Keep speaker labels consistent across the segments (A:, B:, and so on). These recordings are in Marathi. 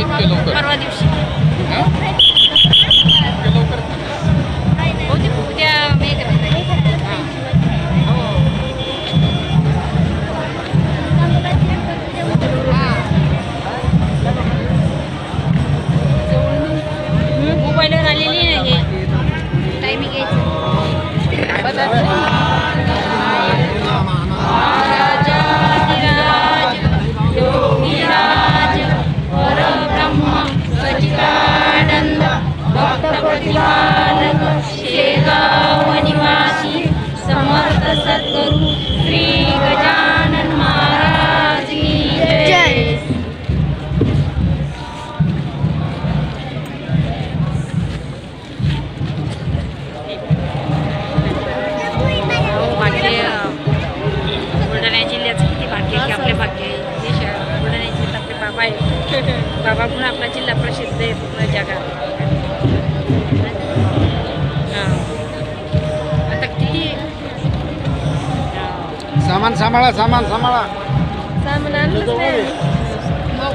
A: इतके लवकर परवा दिवशी सद्गुरु श्री गजानन महाराज की जय. भाग्य बुलढाणा जिल्ह्याचं किती भाग्य आहे की आपले भाग्य आहे. देशात बुलढाणा जिल्ह्यात आपले बाबा आहे बाबा म्हणून आपला जिल्हा प्रसिद्ध आहे पूर्ण जगात. saman samalah saman
B: samalah samanan
A: Terima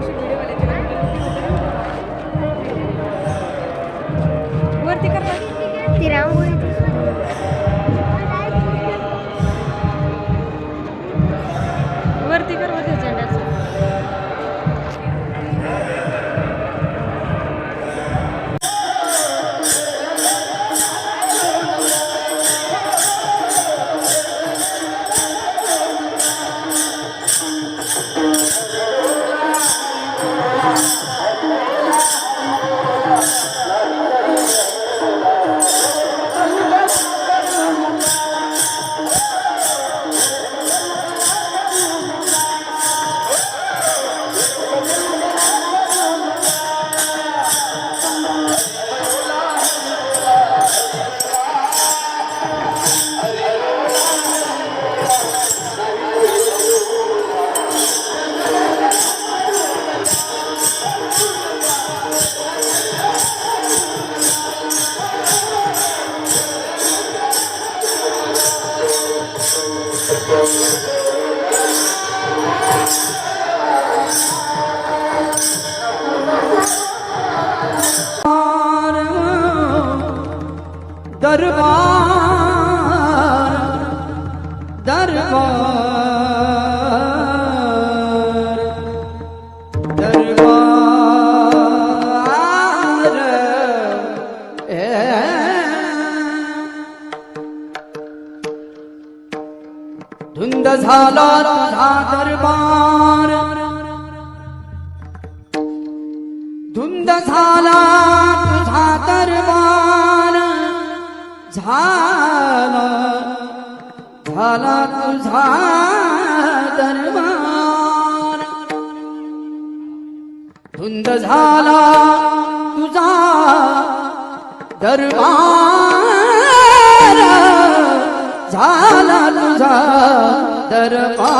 A: kasih. Thank you.
C: दरबार दरबार दरबार ए. धुंद झाला तुझा दरबार धुंद झाला तुझा दरबार झाला झाला तुझा दरबार. धुंद झाला तुझा दरबार. झाला तुझा दरबार.